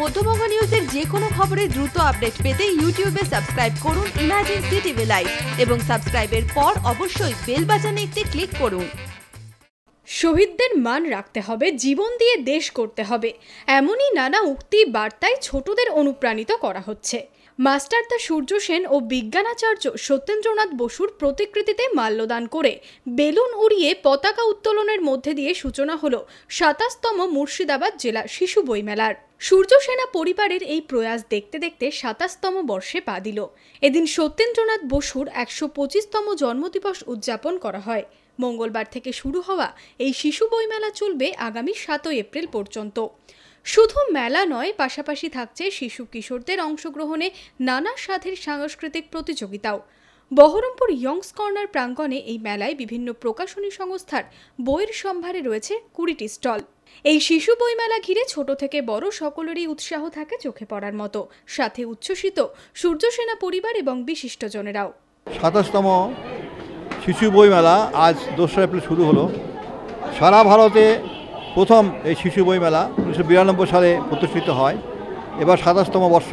মধ্যবঙ্গ নিউজের যে কোনো খবরের দ্রুত আপডেট পেতে ইউটিউবে সাবস্ক্রাইব করুন ইমাজিন সিটিভি লাইভ এবং সাবস্ক্রাইবের পর অবশ্যই বেল বাজানে একটি ক্লিক করুন। শহীদদের মান রাখতে হবে, জীবন দিয়ে দেশ করতে হবে। এমনই নানা উক্তি বার্তায় ছোটদের অনুপ্রাণিত করা হচ্ছে। মাস্টারদা সূর্য সেন ও বিজ্ঞানাচার্য সত্যেন্দ্রনাথ বসুর প্রতিকৃতিতে মাল্যদান করে বেলুন উড়িয়ে পতাকা উত্তোলনের মধ্যে দিয়ে সূচনা হলো সাতাশতম মুর্শিদাবাদ জেলা শিশু বইমেলার। সূর্য সেনা পরিবারের এই প্রয়াস দেখতে দেখতে সাতাশতম বর্ষে পা দিল। এদিন সত্যেন্দ্রনাথ বসুর একশো পঁচিশতম জন্মদিবস উদযাপন করা হয়। মঙ্গলবার থেকে শুরু হওয়া এই শিশু বইমেলা চলবে আগামী সাতই এপ্রিল পর্যন্ত। শুধু মেলা নয়, পাশাপাশি থাকছে শিশু কিশোরদের অংশগ্রহণে নানা স্বাদের সাংস্কৃতিক প্রতিযোগিতাও। বহরমপুর ইয়ংস কর্নার প্রাঙ্গণে এই মেলায় বিভিন্ন প্রকাশনী সংস্থার বইয়ের সম্ভারে রয়েছে কুড়িটি স্টল। এই শিশু বইমেলা ঘিরে ছোট থেকে বড় সকলেরই উৎসাহ থাকে চোখে পড়ার মতো। সাথে উচ্ছ্বসিত সূর্যসেনা পরিবার এবং বিশিষ্টজনেরাও সাতাশতম শিশু বইমেলা আজ দোসরা এপ্রিল শুরু হলো। সারা ভারতে প্রথম এই শিশু বইমেলা উনিশশো বিরানব্বই সালে প্রতিষ্ঠিত হয়। এবার সাতাশতম বর্ষ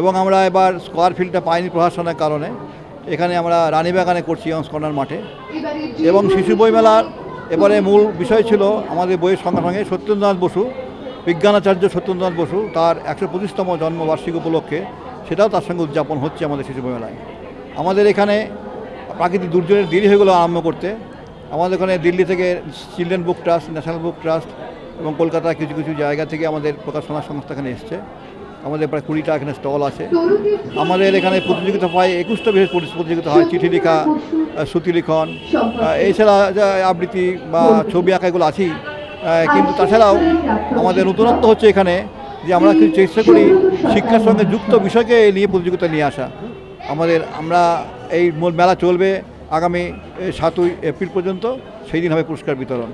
এবং আমরা এবার স্কোয়ার ফিল্ডটা পাইনি প্রশাসনের কারণে। এখানে আমরা রানীবাগানে করছি কর্নার মাঠে। এবং শিশু বইমেলার এবারে মূল বিষয় ছিল আমাদের বইয়ের সঙ্গে সঙ্গে সত্যেন্দ্রনাথ বসু, বিজ্ঞানাচার্য সত্যেন্দ্রনাথ বসু, তার একশো পঁচিশতম জন্মবার্ষিকী উপলক্ষে সেটাও তার সঙ্গে উদযাপন হচ্ছে আমাদের শিশু মেলায়। আমাদের এখানে প্রাকৃতিক দুর্যোগের দেরি হয়ে গেলো আরম্ভ করতে। আমাদের এখানে দিল্লি থেকে children book trust, national book trust এবং কলকাতার কিছু কিছু জায়গা থেকে আমাদের প্রকাশনা সংস্থা এখানে এসছে। আমাদের প্রায় কুড়িটা এখানে স্টল আছে। আমাদের এখানে প্রতিযোগিতা হয় একুশটা বিশেষ প্রতিযোগিতা হয়। চিঠি লেখা আহ, শ্রুতি লিখন এছাড়া যা আবৃত্তি বা ছবি আঁকা এগুলো আছেই। কিন্তু তাছাড়াও আমাদের নতুনত্ব হচ্ছে এখানে যে আমরা কিছু চেষ্টা করি শিক্ষার সঙ্গে যুক্ত বিষয়কে নিয়ে প্রতিযোগিতা নিয়ে আসা। আমাদের আমরা এই মূল মেলা চলবে আগামী সাতই এপ্রিল পর্যন্ত সেই দিন হবে পুরস্কার বিতরণ।